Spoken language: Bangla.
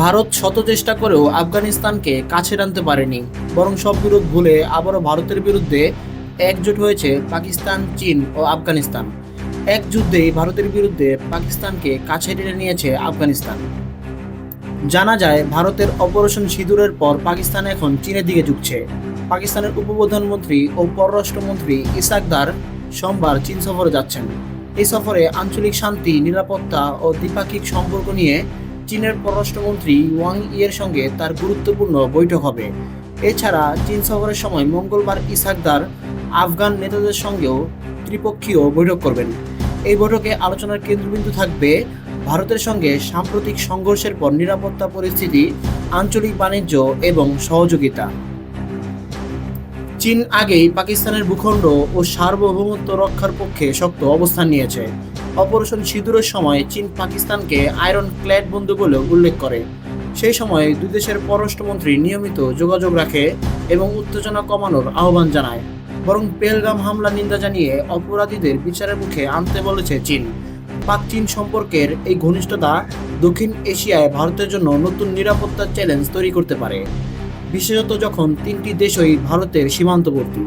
ভারত শত চেষ্টা করেও আফগানিস্তানকে কাছে টানতে পারেনি। বরং সব বিরোধ ভুলে আবারও ভারতের বিরুদ্ধে একজোট হয়েছে পাকিস্তান, চীন ও আফগানিস্তান। এক যুদ্ধেই ভারতের বিরুদ্ধে পাকিস্তানকে কাছে টেনে নিয়েছে আফগানিস্তান। জানা যায়, ভারতের অপারেশন সিঁদুরের পর পাকিস্তান এখন চীনের দিকে ঝুঁকছে। পাকিস্তানের উপপ্রধানমন্ত্রী ও পররাষ্ট্রমন্ত্রী ইসাকদার সোমবার চীন সফরে যাচ্ছেন। এই সফরে আঞ্চলিক শান্তি, নিরাপত্তা ও দ্বিপাক্ষিক সম্পর্ক নিয়ে চীনের পররাষ্ট্রমন্ত্রী ওয়াং ইয়ের সঙ্গে তার গুরুত্বপূর্ণ বৈঠক হবে। এছাড়া চীন সফরের সময় মঙ্গলবার ইসাকদার আফগান নেতাদের সঙ্গেও ত্রিপক্ষীয় বৈঠক করবেন। এই বৈঠকে আলোচনার কেন্দ্রবিন্দু থাকবে ভারতের সঙ্গে সাম্প্রতিক সংঘর্ষের পর নিরাপত্তা পরিস্থিতি, আঞ্চলিক বাণিজ্য এবং সহযোগিতা। চীন আগেই পাকিস্তানের ভূখণ্ড ও সার্বভৌমত্ব রক্ষার পক্ষে শক্ত অবস্থান নিয়েছে। অপারেশন সিঁদুরের সময় চীন পাকিস্তানকে আয়রন ক্ল্যাড বন্ধু বলেও উল্লেখ করে। সেই সময় দুই দেশের পররাষ্ট্রমন্ত্রী নিয়মিত যোগাযোগ রাখে এবং উত্তেজনা কমানোর আহ্বান জানায়। বরং পেলগাম হামলা নিন্দা জানিয়ে অপরাধীদের বিচারের মুখে আনতে বলেছে চীন। পাক চীন সম্পর্কের এই ঘনিষ্ঠতা দক্ষিণ এশিয়ায় ভারতের জন্য নতুন নিরাপত্তার চ্যালেঞ্জ তৈরি করতে পারে। বিশেষত যখন তিনটি দেশই ভারতের সীমান্তবর্তী।